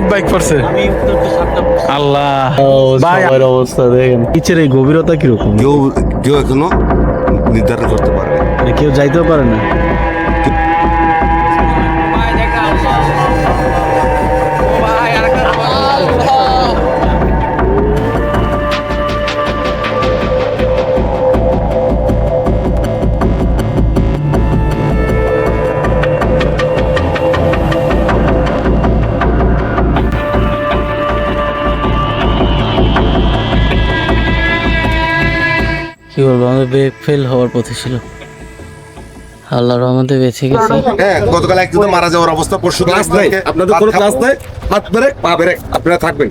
কতটুকু বাইক পড়ছে আল্লাহ। সবার অবস্থা দেখেন। নিচের এই গভীরতা কীরকম? কেউ কেউ এখনও নির্ধারণ করতে পারে মানে কেউ যাইতেও পারে না। বলব আমাদের ব্রেক ফেল হওয়ার পথে ছিল। আল্লাহর রহমতে বেঁচে গেছি। হ্যাঁ গতকাল একজন মারা যাওয়ার অবস্থা পরশু ক্লাস নাই। আপনাদের কোনো ক্লাস নাই? হাত ব্রেক পা ব্রেক আপনারা থাকবেন।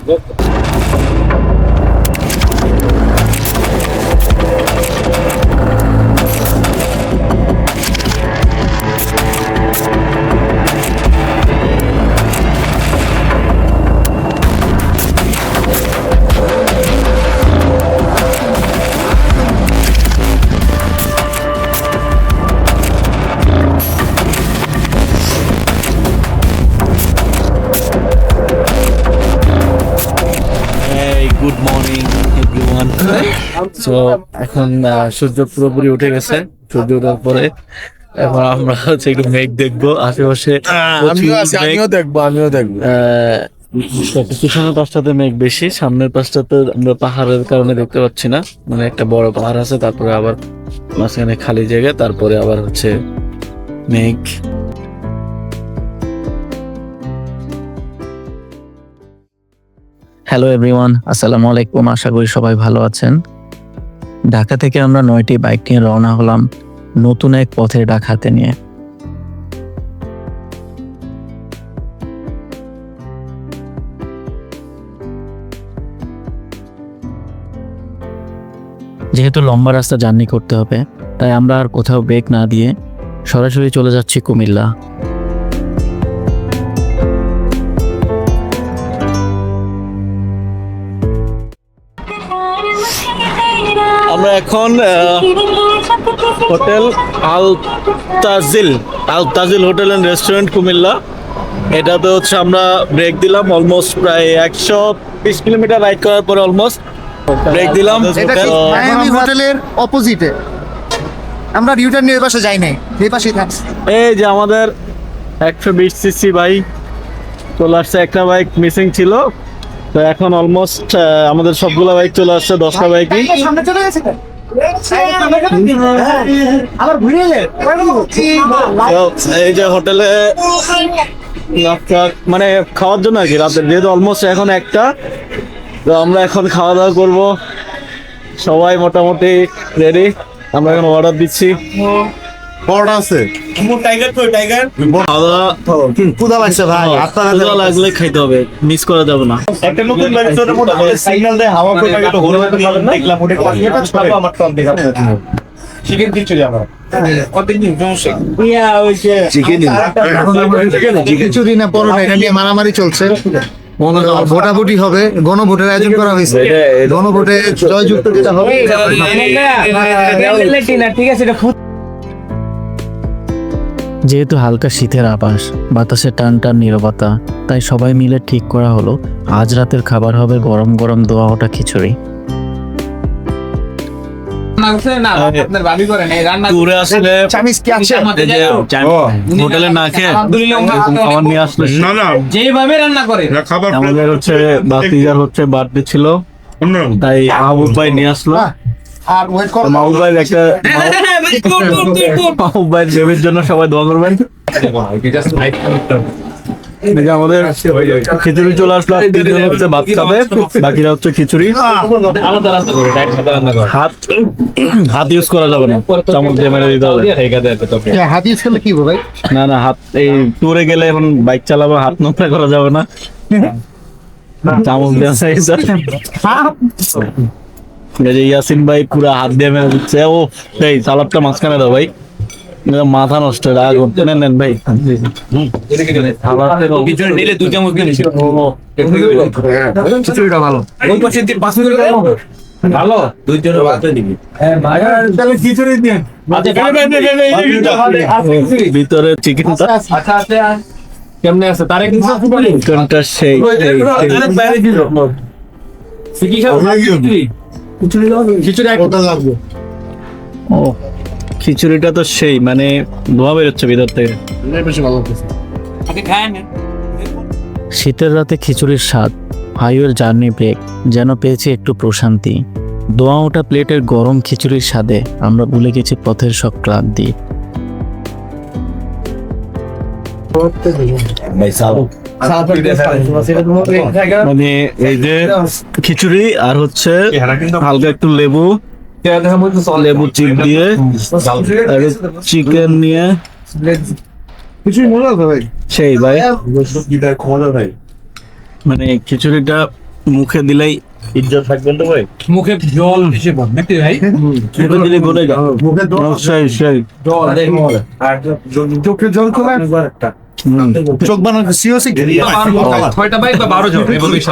সো এখন সূর্য পুরোপুরি উঠে গেছে। সূর্য ওঠার পরে এখন আমরা হচ্ছে একটু মেঘ দেখব। আশেপাশে আমিও। দেখব আমিও দেখব। পিছনের পাশটাতে মেঘ বেশি সামনের পাশটাতে আমরা পাহাড়ের কারণে দেখতে পাচ্ছি না। মানে একটা বড় পাহাড় আছে তারপরে আবার মাঝখানে খালি জায়গা তারপরে আবার হচ্ছে মেঘ। হ্যালো এভরিওয়ান আসসালামু আলাইকুম আশা করি সবাই ভালো আছেন। ঢাকা থেকে আমরা নয়টি বাইক নিয়ে রওনা হলাম নতুন এক পথের ডাক হাতে নিয়ে। যেহেতু লম্বা রাস্তা জার্নি করতে হবে, তাই আমরা আর কোথাও ব্রেক না দিয়ে সরাসরি চলে যাচ্ছি কুমিল্লা। আমরা এখন hotel Al Tajil Al Tajil hotel and restaurant Cumilla. এটাতে হচ্ছে আমরা ব্রেক দিলাম অলমোস্ট প্রায় একশো বিশ কিলোমিটার রাইড করার পরে অলমোস্ট ব্রেক দিলাম। হোটেলের অপোজিটে আমরা রিউটার নিয়ে পাশে যাই নাই এই থাকছি এই যে আমাদের একশো বিশ সিসি বাইক চলে আসছে। একটা বাইক মিসিং ছিল। তো এখন অলমোস্ট আমাদের সবগুলো বাইক চলে আসছে দশটা বাইকই সামনে চলে গেছে আবার ঘুরে এলে তো এই যে হোটেলে মানে খাওয়ার জন্য আর কি রাতের যেহেতু অলমোস্ট এখন একটা তো আমরা এখন খাওয়া দাওয়া করব। সবাই মোটামুটি রেডি আমরা এখন অর্ডার দিচ্ছি। বড় আছে খাওয়া দাওয়া কুদা লাগছে ভাই ক্ষুধা লাগলে খাইতে হবে মিস করা যাবে না একটা নতুন বাইক চলে মোটামুটি সিগন্যাল দেয় হাওয়া করে লাগে হলো দেখলাম ওটা এটা ছাড়া আমার তো দেখা চিকেন কিচ্ছু আমরা খিচুড়ি পরোটা এটা নিয়ে মারামারি চলছে ভোটাভুটি হবে গণভোটের আয়োজন করা হয়েছে গণভোটে জয়যুক্ত যেটা হবে যেহেতু হালকা শীতের আবাস বাতাসে টান টান নীরবতা তাই সবাই মিলে ঠিক করা হলো আজ রাতের খাবার হবে গরম গরম দোয়া ওটা খিচুড়ি। খাবার নিয়ে আসলে না না। যেভাবে রান্না করে। না খাবার আমাদের হচ্ছে বাতিজার হচ্ছে বার্থডে ছিল তাই ভাই নিয়ে আসলো। আর ওয়েট করো মাহবুব ভাই একটা মাহবুব ভাই বেবির জন্য সবাই দোয়া করবেন। এই আমাদের খিচুড়ি চলে আসলো তিনজন হচ্ছে ভাত খাবে বাকিরা হচ্ছে খিচুড়ি। আলাদা রান্না করে ডাইরেক্ট সাদা রান্না করে হাত হাত ইউজ করা যাবে না। চামচ দিয়ে মেরে দিতে হবে। হাত ইউজ করলে কি ভাই? না না হাত এই ট্যুরে গেলে এখন বাইক চালাবো হাত নোংরা করা যাবে না। চামচ দেওয়া যে ইয়াসিন ভাই পুরা হাত দিয়ে মেরে দিচ্ছে। ও এই সালাদটা মাঝখানে দাও ভাই। মাথা নষ্ট রাগ হচ্ছে। নেন নেন ভাই। নিলে দুই চামচ খিচুড়িটা ভালো। ওই পাশে পাঁচ মিনিট ভালো। দুই ভাত দিবি তাহলে খিচুড়ি দিয়ে। আচ্ছা ভিতরে চিকেনটা। আচ্ছা আচ্ছা কেমনে আছে? তারে কিন্তু কোনটা সেই বাইরে দিল খিচুড়ি খিচুড়ি ওটা লাগবে। ও খিচুড়িটা তো সেই মানে ধোয়া বেরোচ্ছে ভিতর থেকে। আগে খায় না। শীতের রাতে খিচুড়ির স্বাদ হাইওয়ের জার্নি ব্রেক যেন পেয়েছি একটু প্রশান্তি। দোয়া ওটা প্লেটের গরম খিচুড়ির স্বাদে আমরা ভুলে গেছি পথের সব ক্লান্তি। মানে এই যে খিচুড়ি আর হচ্ছে হালকা একটু লেবু। লেবু চিপ দিয়ে চিকেন নিয়ে। কিছুই মনে আছে ভাই। সেই ভাই। মানে খিচুড়িটা মুখে দিলেই ইজ্জত থাকবেন তো ভাই। মুখে জল এসে নাকি ভাই। মুখে দিলে গলে মুখে জল সেই সেই। জল চোখে জল করে চোখ বানানো সিওসি ছয়টা বাইক বা বারো জন?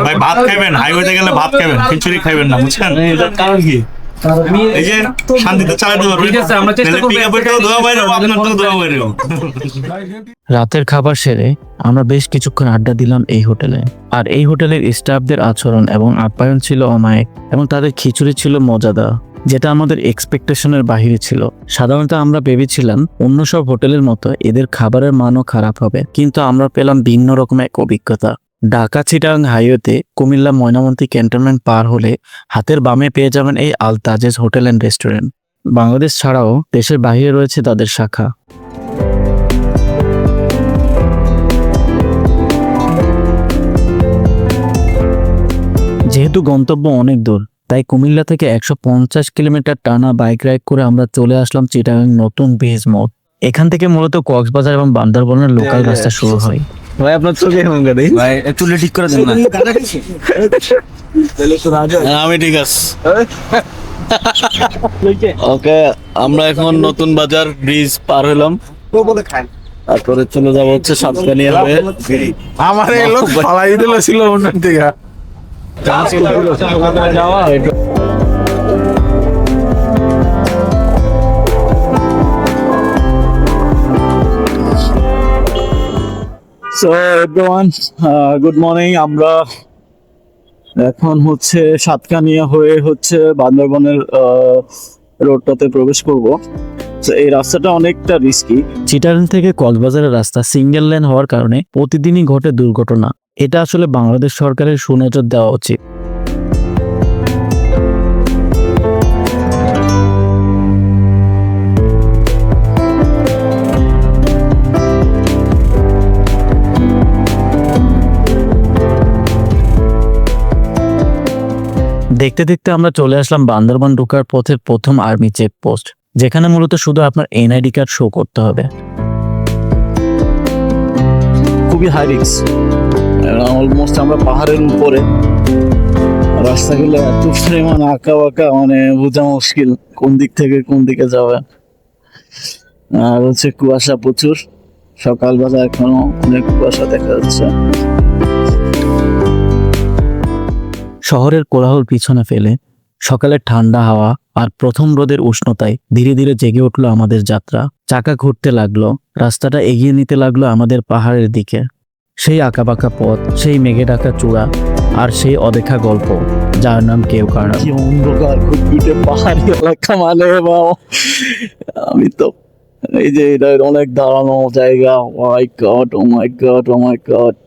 ভাই ভাত খাইবেন হাইওয়েতে গেলে ভাত খাইবেন খিচুড়ি খাইবেন না বুঝছেন? কারণ কি? এই যে শান্তিতে চালাতে পারবেন আমরা চেষ্টা করব পিক আপের ধোয়া বাইরে আপনার তো ধোয়া বাইরে রাতের খাবার সেরে আমরা বেশ কিছুক্ষণ আড্ডা দিলাম এই হোটেলে। আর এই হোটেলের স্টাফদের আচরণ এবং আপ্যায়ন ছিল অমায়িক এবং তাদের খিচুড়ি ছিল মজাদার। যেটা আমাদের এক্সপেকটেশনের বাহিরে ছিল। সাধারণত আমরা ভেবেছিলাম অন্য সব হোটেলের মতো এদের খাবারের মানও খারাপ হবে। কিন্তু আমরা পেলাম ভিন্ন রকম এক অভিজ্ঞতা। ঢাকা চিটাং হাইওয়েতে কুমিল্লা ময়নামতি ক্যান্টনমেন্ট পার হলে হাতের বামে পেয়ে যাবেন এই Al Tajes hotel and restaurant. Bangladesh ছাড়াও দেশের বাইরে রয়েছে তাদের শাখা। যেহেতু গন্তব্য অনেক দূর তাই কুমিল্লা থেকে একশো পঞ্চাশ কিলোমিটার টানা বাইক রাইড করে আমরা চলে আসলাম চিটাগাং নতুন বিজ মোড়। এখান থেকে মূলত কক্সবাজার এবং বান্দরবনের লোকাল রাস্তা শুরু হয়। ভাই আপনার চোখে ভাই চুলে ঠিক করে দেন না। হ্যাঁ, আমি ঠিক আছে। ওকে আমরা এখন নতুন বাজার ব্রিজ পার হলাম। তারপরে চলে যাব হচ্ছে সাতকানিয়া হয়ে। আমার এই লোক ফালাই দিল ছিল থেকে। যাওয়া so everyone good morning uh, আমরা এখন হচ্ছে সাতকানিয়া হয়ে হচ্ছে বান্দরবনের রোডটাতে প্রবেশ করব। তো এই রাস্তাটা অনেকটা রিস্কি চিটাগাং থেকে কক্সবাজারের রাস্তা সিঙ্গেল লেন হওয়ার কারণে প্রতিদিনই ঘটে দুর্ঘটনা। এটা আসলে বাংলাদেশ সরকারের সুনজর দেওয়া উচিত। দেখতে দেখতে আমরা চলে আসলাম বান্দরবান ঢোকার পথের প্রথম আর্মি চেকপোস্ট যেখানে মূলত শুধু আপনার এনআইডি কার্ড শো করতে হবে। খুবই হাই রিক্স অলমোস্ট আমরা পাহাড়ের উপরে। রাস্তাগুলো এত পরিমাণ আঁকা বাঁকা মানে বোঝা মুশকিল কোন দিক থেকে কোন দিকে যাবে আর হচ্ছে কুয়াশা প্রচুর। সকালবেলা এখনও অনেক কুয়াশা দেখা যাচ্ছে। শহরের কোলাহল পিছনে ফেলে সকালের ঠান্ডা হাওয়া আর প্রথম রোদের উষ্ণতায় ধীরে ধীরে জেগে উঠল আমাদের যাত্রা। চাকা ঘুরতে লাগল, রাস্তাটা এগিয়ে নিতে লাগল আমাদের পাহাড়ের দিকে। সেই আঁকাবাঁকা পথ সেই মেঘে ডাকা চূড়া আর সেই অদেখা গল্প যার নাম কেউ কারণ কি অন্ধকার পাহাড়ি এলাকা মানে বাবা। আমি তো এই যে এটা অনেক দাঁড়ানো জায়গা। Oh O my God oh my God oh my God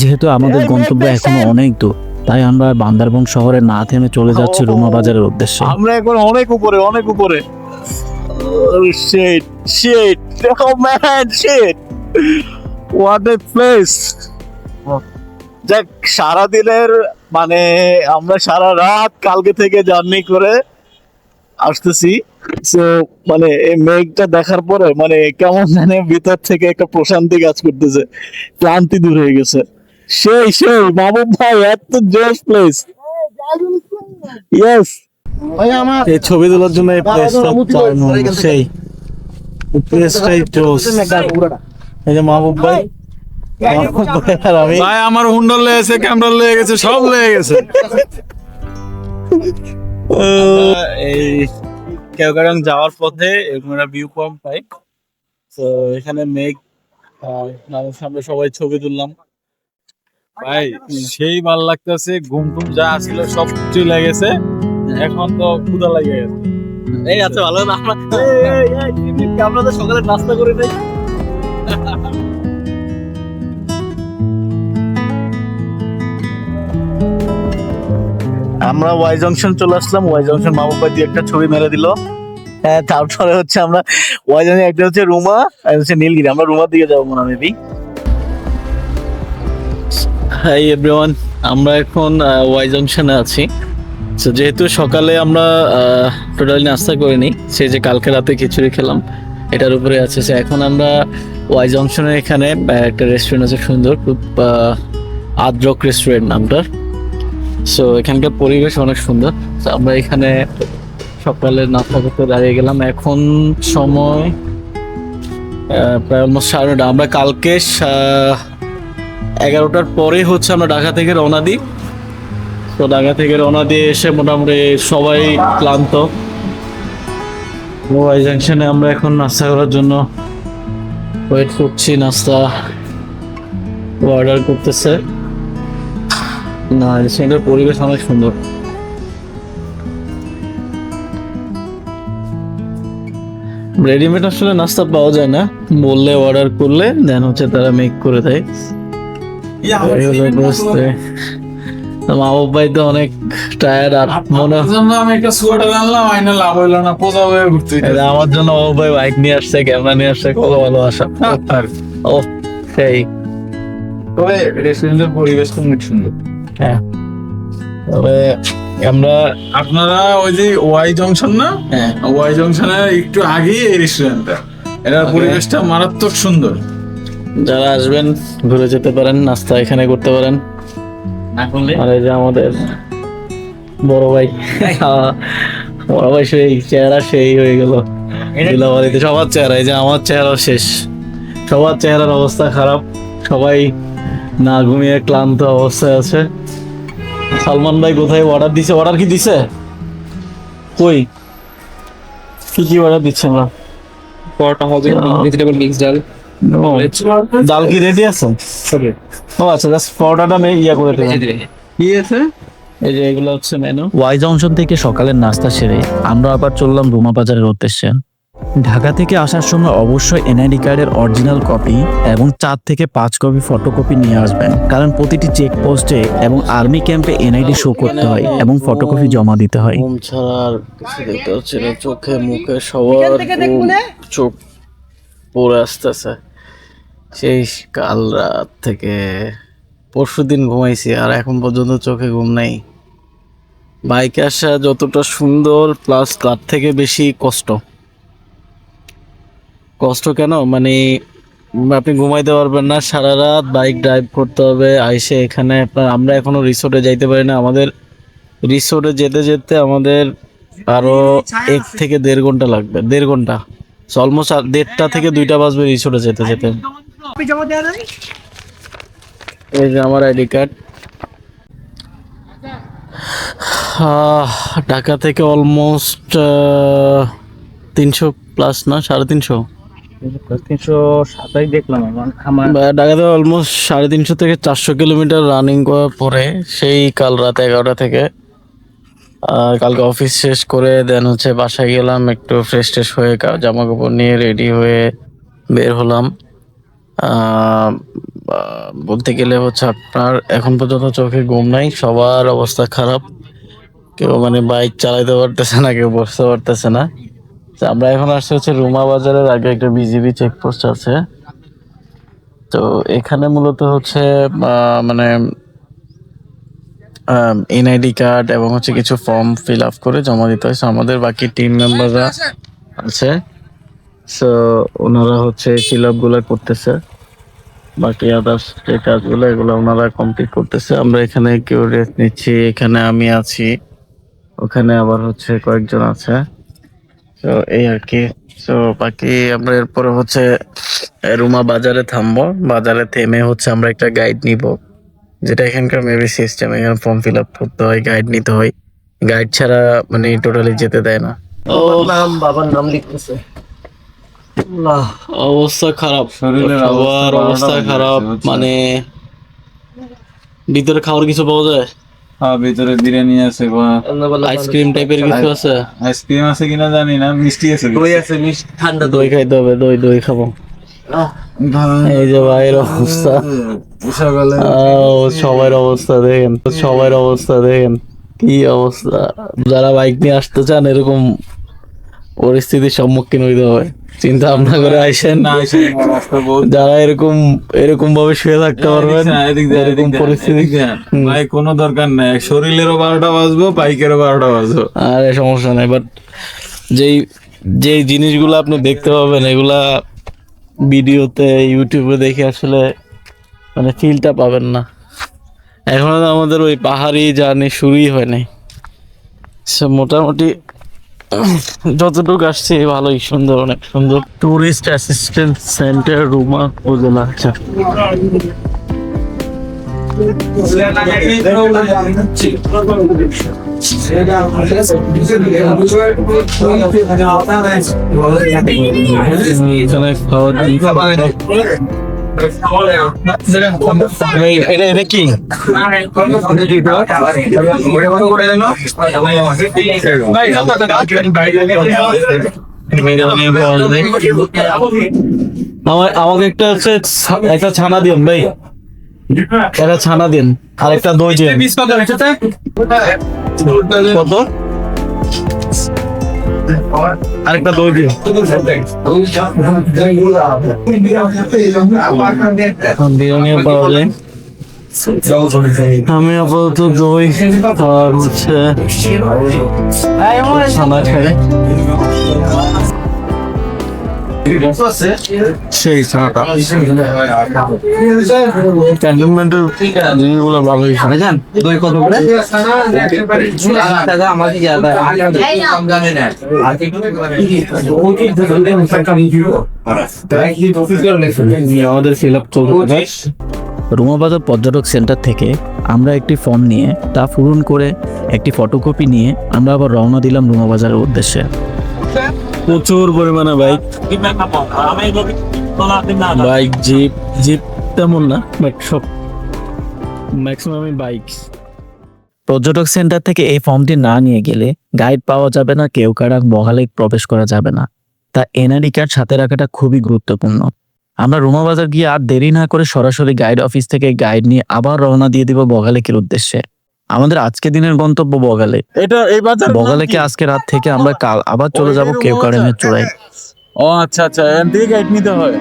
যেহেতু আমাদের গন্তব্য এখনও অনেক দূর তাই আমরা বান্দারবন শহরে না থেমে চলে যাচ্ছি রুমা বাজারের উদ্দেশ্যে। আমরা এখন অনেক উপরে অনেক উপরে। Shit shit oh man shit what a place যাক সারা দিনের মানে আমরা সারা রাত কালকে থেকে জার্নি করে আসতেছি। সো মানে এই মেঘটা দেখার পরে মানে কেমন জানে ভিতর থেকে একটা প্রশান্তি কাজ করতেছে। ক্লান্তি দূর হয়ে গেছে। সেই সেই মাহবুব ভাই এত জোস প্লেস ইয়েস ভাই আমার এই ছবি তোলার জন্য এই প্লেসটা সেই। প্লেসটাই জোস এই যে মাহবুব ভাই। ভাই। আমার হুন্ডা লেগে গেছে ক্যামেরা লেগে গেছে সব লেগে গেছে। এই কেওগারাং যাওয়ার পথে এরকম একটা ভিউ পয়েন্ট পাই। তো এখানে মেঘ সামনে সবাই ছবি তুললাম। ভাই সেই ভালো লাগতেছে ঘুম টুম যা ছিল সব চলে গেছে। এখন তো ক্ষুদা লাগে গেছে। এই আচ্ছা ভালো না আমরা তো সকালে নাস্তা করে নেই আমরা ওয়াই জংশন চলে আসলাম। ওয়াই জংশন মা বাবা দিয়ে একটা ছবি মেরে দিল। হ্যাঁ তারপরে হচ্ছে আমরা ওয়াই জংশন একটা হচ্ছে রুমা, আর হচ্ছে নীলগিরি। আমরা রুমার দিকে যাব মনে মেবি হাই এভরিওয়ান আমরা এখন ওয়াই জংশনে আছি। তো যেহেতু সকালে আমরা টোটালি নাস্তা করিনি সে যে কালকে রাতে খিচুড়ি খেলাম, এটার উপরে আছে। সে এখন আমরা ওয়াই জংশনের এখানে একটা রেস্টুরেন্ট আছে সুন্দর, খুব আদ্রক রেস্টুরেন্ট নামটা সো এখানকার পরিবেশ অনেক সুন্দর। তো আমরা এখানে সকালে নাস্তা করতে দাঁড়িয়ে গেলাম। এখন সময় প্রায় অলমোস্ট সাড়ে নটা আমরা কালকে এগারোটার পরে হচ্ছে আমরা ঢাকা থেকে রওনা দিই। তো ঢাকা থেকে রওনা দিয়ে এসে মোটামুটি সবাই ক্লান্ত। ওয়াই জাংশনে আমরা এখন নাস্তা করার জন্য ওয়েট করছি। নাস্তা অর্ডার করতেছে। না পরিবেশ অনেক সুন্দর। রেডিমেড আসলে নাস্তা পাওয়া যায় না। বললে অর্ডার করলে দেন হচ্ছে তারা মেক করে দেয়। তো অনেক টায়ার্ড আর মনে আমি একটা সোয়েটার আনলাম আইনা লাভ হইল না পোজা হয়ে ঘুরতে আমার জন্য ভাই বাইক নিয়ে আসছে ক্যামেরা নিয়ে আসছে কত ভালোবাসা। ও সেই তবে রেস্টুরেন্টের পরিবেশ অনেক সুন্দর। হ্যাঁ। তবে আমরা আপনারা ওই যে ওয়াই জংশন না? হ্যাঁ। ওয়াই জংশনের একটু আগেই এই রেস্টুরেন্টটা এটার পরিবেশটা মারাত্মক সুন্দর। যারা আসবেন ঘুরে যেতে পারেন নাস্তা এখানে করতে পারেন। আর এই যে আমাদের বড় ভাই। বড় ভাই সেই চেহারা সেই হয়ে গেল। দিলাবাড়িতে সবার চেহারা এই যে আমার চেহারা শেষ। সবার চেহারার অবস্থা খারাপ। সবাই না ঘুমিয়ে ক্লান্ত অবস্থায় আছে। সালমান ভাই কোথায় অর্ডার দিছে? অর্ডার কি দিছে? কই? কি কি অর্ডার দিচ্ছে না পরোটা হবে। ভেজিটেবল মিক্স ডাল। ও, ডাল কি রেডি আছে? ও আচ্ছা জাস্ট পরোটাটা আমি ইয়া করে দেবো কি আছে? এই যে এগুলো হচ্ছে মেনু ওয়াই জংশন থেকে সকালের নাস্তা সেরে আমরা আবার চললাম রুমা বাজারের উদ্দেশ্যে। ঢাকা থেকে আসার সময় অবশ্যই এনআইডি কার্ডের অরিজিনাল কপি এবং চার থেকে পাঁচ কপি ফটোকপি নিয়ে আসবেন। কারণ প্রতিটি চেক পোস্টে এবং আর্মি ক্যাম্পে এনআইডি শো করতে হয় এবং ফটোকপি জমা দিতে হয়। ঘুম ছাড়া আর কিছু দেখতে হচ্ছে না। চোখে মুখে সবার ঘুম, চোখ পড়ে আসতেছে। সেই কাল রাত থেকে পরশু দিন ঘুমাইছি আর এখন পর্যন্ত চোখে ঘুম নাই। বাইকে আসা যতটা সুন্দর প্লাস তার থেকে বেশি কষ্ট। কষ্ট কেন? মানে আপনি ঘুমাইতে পারবেন না সারা রাত বাইক ড্রাইভ করতে হবে আইসে এখানে আপনার আমরা এখনও রিসোর্টে যাইতে পারি না। আমাদের রিসোর্টে যেতে যেতে আমাদের আরও এক থেকে দেড় ঘণ্টা লাগবে দেড় ঘণ্টা। অলমোস্ট দেড়টা থেকে দুইটা বাজবে রিসোর্টে যেতে যেতে। এই যে আমার আইডি কার্ড ঢাকা থেকে অলমোস্ট তিনশো প্লাস না সাড়ে তিনশো? তিনশো সাতাশ দেখলাম ঢাকাতে অলমোস্ট সাড়ে তিনশো থেকে চারশো কিলোমিটার রানিং করার পরে, সেই কাল রাত এগারোটা থেকে কালকে অফিস শেষ করে দেন হচ্ছে বাসায় গেলাম, একটু ফ্রেশ ট্রেশ হয়ে জামা কাপড় নিয়ে রেডি হয়ে বের হলাম। বলতে গেলে হচ্ছে আপনার এখন পর্যন্ত চোখে ঘুম নাই, সবার অবস্থা খারাপ। কেউ মানে বাইক চালাইতে পারতেছে না, কেউ বসতে পারতেছে না। আমরা এখন আসছে হচ্ছে রুমা বাজারের আগে একটা বিজিবি চেকপোস্ট আছে। তো এখানে মূলত হচ্ছে মানে এনআইডি কার্ড এবং হচ্ছে কিছু ফর্ম ফিল আপ করে জমা দিতে হয়। আমাদের বাকি টিম মেম্বাররা আছে। সো ওনারা হচ্ছে ফিল আপগুলো করতেছে। বাকি আদার্স যে কাজগুলো, এগুলো ওনারা কমপ্লিট করতেছে। আমরা এখানে কেউ রেস্ট নিচ্ছি, এখানে আমি আছি। ওখানে আবার হচ্ছে কয়েকজন আছে। তো এই আর কি. তো বাকি আমরা এরপরে হচ্ছে রুমা বাজারে থামবো। বাজারে থেমে হচ্ছে আমরা একটা গাইড নিব। যেটা এখানকার মেবি সিস্টেম এখানে ফর্ম ফিল আপ করতে হয় গাইড নিতে হয়। গাইড ছাড়া মানে টোটালি যেতে দেয় না। ও নাম বাবার নাম লিখতেছে। অবস্থা খারাপ। সবার অবস্থা খারাপ মানে ভিতরে খাওয়ার কিছু পাওয়া যায়? ভিতরে বিরিয়ানি আছে বা আইসক্রিম টাইপের কিছু আছে? আইসক্রিম আছে কিনা জানি না মিষ্টি আছে দই আছে মিষ্টি। ঠান্ডা দই। খাইতে হবে দই দই খাব। এই যে ভাইয়ের অবস্থা। সকালে সবার অবস্থা দেখেন সবার অবস্থা দেখেন। কি অবস্থা। যারা বাইক নিয়ে আসতে চান এরকম পরিস্থিতির সম্মুখীন হইতে হবে। চিন্তা ভাবনা করে আইসেন যারা এরকম এরকম ভাবে শুয়ে থাকতে পারবেন এরকম পরিস্থিতি। ভাই কোনো দরকার নাই। শরীরেরও বারোটা বাজবো বাইকেরও বারোটা বাজবো। আরে সমস্যা নাই বাট যেই যেই জিনিসগুলো আপনি দেখতে পাবেন এগুলা ভিডিওতে ইউটিউবে দেখে আসলে মানে ফিলটা পাবেন না। এখনও তো আমাদের ওই পাহাড়ি জার্নি শুরুই হয় নাই মোটামুটি যতটুকু আসছে ভালোই সুন্দর অনেক সুন্দর। টুরিস্ট অ্যাসিস্ট্যান্ট সেন্টার রুমা উপজেলা আচ্ছা। খাওয়ার এটা কি আমাকে একটা হচ্ছে একটা ছানা দিন ভাই। একটা ছানা দিন আর একটা দই দিন কত? আরেকটা দই দিন এখন পাওয়া যায়। আমি আপাতত দই আর হচ্ছে খাই সেই ছানাটা। ক্যান্টনমেন্টের জিনিসগুলো ভালোই খাই দই কত করে? আমাকে আমাদের ফিল আপ চলবে রুমাবাজার পর্যটক সেন্টার থেকে আমরা একটি ফর্ম নিয়ে তা পূরণ করে একটি ফটোকপি নিয়ে আমরা আবার রওনা দিলাম রুমাবাজারের উদ্দেশ্যে। প্রচুর পরিমাণে বাইক বাইক জিপ জিপ তেমন না বাট সব ম্যাক্সিমামই বাইক পর্যটক সেন্টার থেকে এই ফর্মটি না নিয়ে গেলে গাইড পাওয়া যাবে না কেউ কারা বহালে প্রবেশ করা যাবে না। তা এনআরই কার্ড সাথে রাখাটা খুবই গুরুত্বপূর্ণ। আমরা রুমাবাজার গিয়ে আর দেরি না করে সরাসরি গাইড অফিস থেকে গাইড নিয়ে আবার রওনা দিয়ে দিব বগালেকের উদ্দেশ্যে। আমাদের আজকে দিনের গন্তব্য বগালে। এটা এই বাজার বগালে কি? আজকে রাত থেকে আমরা কাল আবার চলে যাব কেউ কারেমের চূড়ায় ও আচ্ছা আচ্ছা এখান থেকে গাইড নিতে হয়।